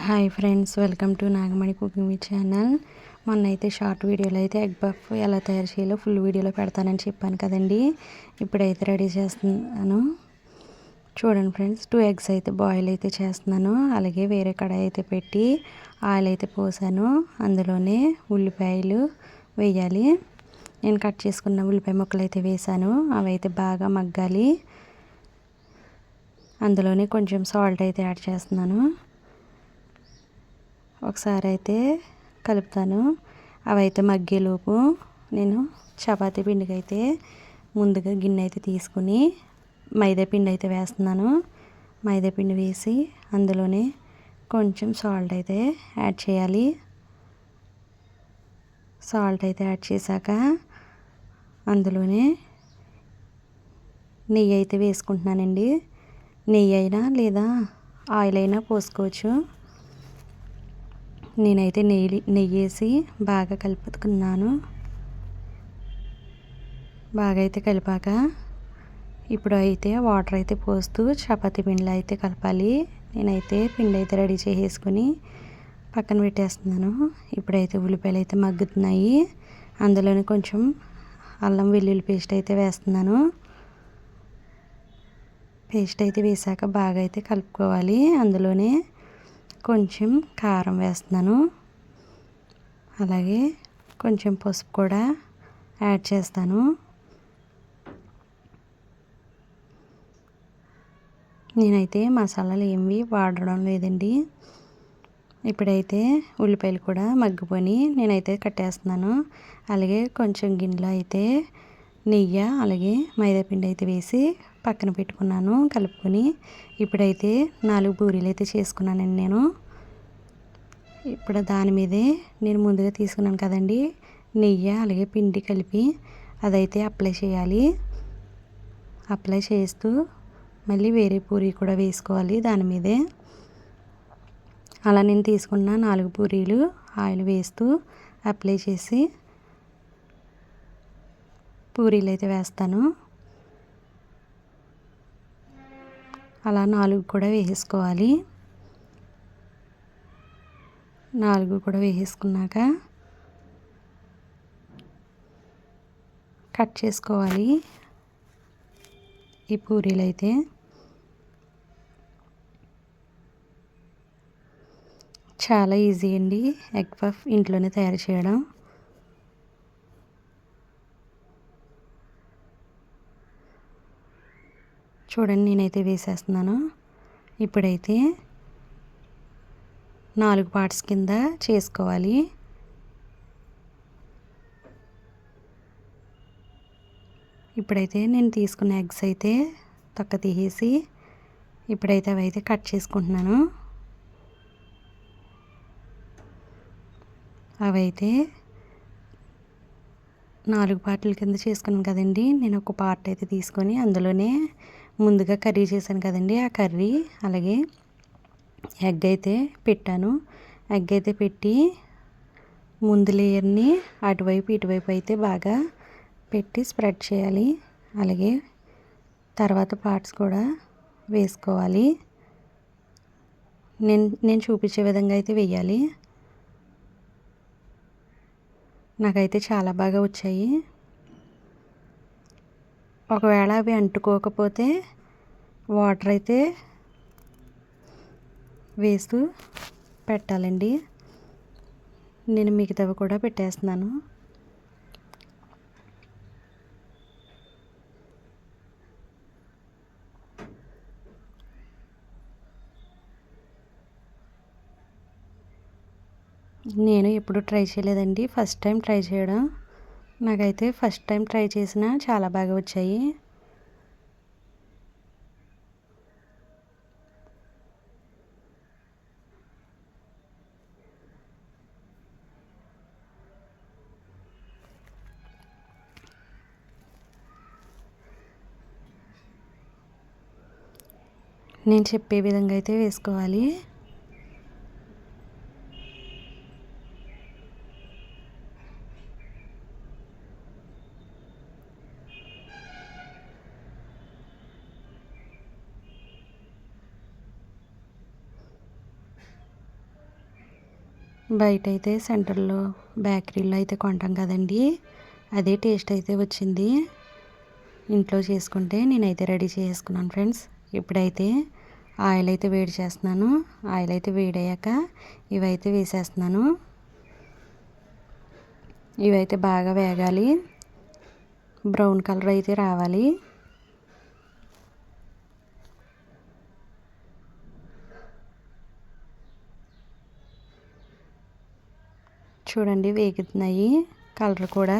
Hi friends welcome to Nagamani cooking me channel. మొన్న అయితే short వీడియోలో అయితే ఎగ్ బఫ్ ఎలా తయారు చేయాలో ఫుల్ వీడియోలో పెడతానని చెప్పాను కదండి. ఇప్పుడైతే రెడీ చేస్తున్నాను. చూడండి ఫ్రెండ్స్ టూ ఎగ్స్ అయితే బాయిల్ అయితే చేస్తున్నాను. అలాగే వేరే కడాయి అయితే పెట్టి ఆయిల్ అయితే పోసాను. అందులోనే ఉల్లిపాయలు వేయాలి. నేను కట్ చేసుకున్న ఉల్లిపాయ ముక్కలు అయితే వేసాను. అవి అయితే బాగా మగ్గాలి. అందులోనే కొంచెం సాల్ట్ అయితే యాడ్ చేస్తున్నాను. ఒకసారి అయితే కలుపుతాను. అవి అయితే మగ్గేలోపు నేను చపాతీ పిండికి అయితే ముందుగా గిన్నె అయితే తీసుకుని మైదా పిండి అయితే వేస్తున్నాను. మైదా పిండి వేసి అందులోనే కొంచెం సాల్ట్ అయితే యాడ్ చేయాలి. సాల్ట్ అయితే యాడ్ చేశాక అందులోనే నెయ్యి అయితే వేసుకుంటున్నానండి. నెయ్యి అయినా లేదా ఆయిల్ అయినా పోసుకోవచ్చు. నేనైతే నెయ్యి నెయ్యి వేసి బాగా కలుపుకున్నాను బాగా అయితే కలిపాక ఇప్పుడు అయితే వాటర్ అయితే పోస్తూ చపాతి పిండిలో అయితే కలపాలి. నేనైతే పిండి అయితే రెడీ చేసేసుకొని పక్కన పెట్టేస్తున్నాను. ఇప్పుడైతే ఉల్లిపాయలు అయితే మగ్గుతున్నాయి. అందులోనే కొంచెం అల్లం వెల్లుల్లి పేస్ట్ అయితే వేస్తున్నాను. పేస్ట్ అయితే వేసాక బాగా అయితే కలుపుకోవాలి. అందులోనే కొంచెం కారం వేస్తున్నాను. అలాగే కొంచెం పసుపు కూడా యాడ్ చేస్తాను. నేనైతే మసాలాలు ఏమి వాడడం లేదండి. ఇప్పుడైతే ఉల్లిపాయలు కూడా మగ్గిపోయి నేనైతే కట్టేస్తున్నాను. అలాగే కొంచెం గిన్నెలో అయితే నెయ్యి అలాగే మైదాపిండి అయితే వేసి పక్కన పెట్టుకున్నాను కలుపుకొని. ఇప్పుడైతే నాలుగు పూరీలు అయితే చేసుకున్నానండి నేను. ఇప్పుడు దాని మీదే నేను ముందుగా తీసుకున్నాను కదండి నెయ్యి అలాగే పిండి కలిపి అదైతే అప్లై చేయాలి. అప్లై చేస్తూ మళ్ళీ వేరే పూరి కూడా వేసుకోవాలి దాని మీదే. అలా నేను తీసుకున్న నాలుగు పూరీలు ఆయిల్ వేస్తూ అప్లై చేసి పూరీలు అయితే వేస్తాను. అలా నాలుగు కూడా వేసేసుకోవాలి. నాలుగు కూడా వేసేసుకున్నాక కట్ చేసుకోవాలి ఈ పూరీలు అయితే. చాలా ఈజీ అండి ఎగ్ పఫ్ ఇంట్లోనే తయారు చేయడం. చూడండి నేనైతే వేసేస్తున్నాను. ఇప్పుడైతే నాలుగు పార్ట్స్ కింద చేసుకోవాలి. ఇప్పుడైతే నేను తీసుకున్న ఎగ్స్ అయితే తొక్క తీసేసి ఇప్పుడైతే అవి అయితే కట్ చేసుకుంటున్నాను. అవైతే నాలుగు పార్ట్ల కింద చేసుకున్నాను కదండి. నేను ఒక పార్ట్ అయితే తీసుకొని అందులోనే ముందుగా కర్రీ చేశాను కదండి. ఆ కర్రీ అలాగే ఎగ్ అయితే పెట్టాను. ఎగ్ అయితే పెట్టి ముందు లేయర్ని అటువైపు ఇటువైపు అయితే బాగా పెట్టి స్ప్రెడ్ చేయాలి. అలాగే తర్వాత పార్ట్స్ కూడా వేసుకోవాలి. నేను నేను చూపించే విధంగా అయితే వేయాలి. నాకైతే చాలా బాగా వచ్చాయి. ఒకవేళ అవి అంటుకోకపోతే వాటర్ అయితే వేస్తూ పెట్టాలండి. నేను మిగతావి కూడా పెట్టేస్తున్నాను. నేను ఎప్పుడు ట్రై చేయలేదండి. ఫస్ట్ టైం ట్రై చేయడం. నాకైతే ఫస్ట్ టైం ట్రై చేసిన చాలా బాగా వచ్చాయి. నేను చెప్పే విధంగా అయితే వేసుకోవాలి. బయట అయితే సెంటర్లో బేకరీలో అయితే కొంటాం కదండి. అదే టేస్ట్ అయితే వచ్చింది. ఇంట్లో చేసుకుంటే నేనైతే రెడీ చేసుకున్నాను ఫ్రెండ్స్. ఇప్పుడైతే ఆయిల్ అయితే వేడి చేస్తున్నాను. ఆయిల్ అయితే వేడయ్యాక ఇవైతే వేసేస్తున్నాను. ఇవైతే బాగా వేగాలి. బ్రౌన్ కలర్ అయితే రావాలి. చూడండి వేగుతున్నాయి. కలర్ కూడా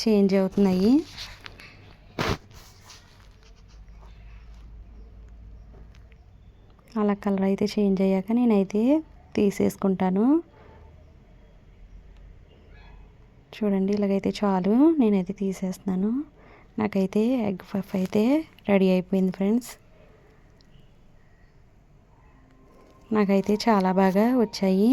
చేంజ్ అవుతున్నాయి. అలా కలర్ అయితే చేంజ్ అయ్యాక నేనైతే తీసేసుకుంటాను. చూడండి ఇలాగైతే చాలు. నేనైతే తీసేస్తున్నాను. నాకైతే ఎగ్ పఫ్ అయితే రెడీ అయిపోయింది ఫ్రెండ్స్. నాకైతే చాలా బాగా వచ్చాయి.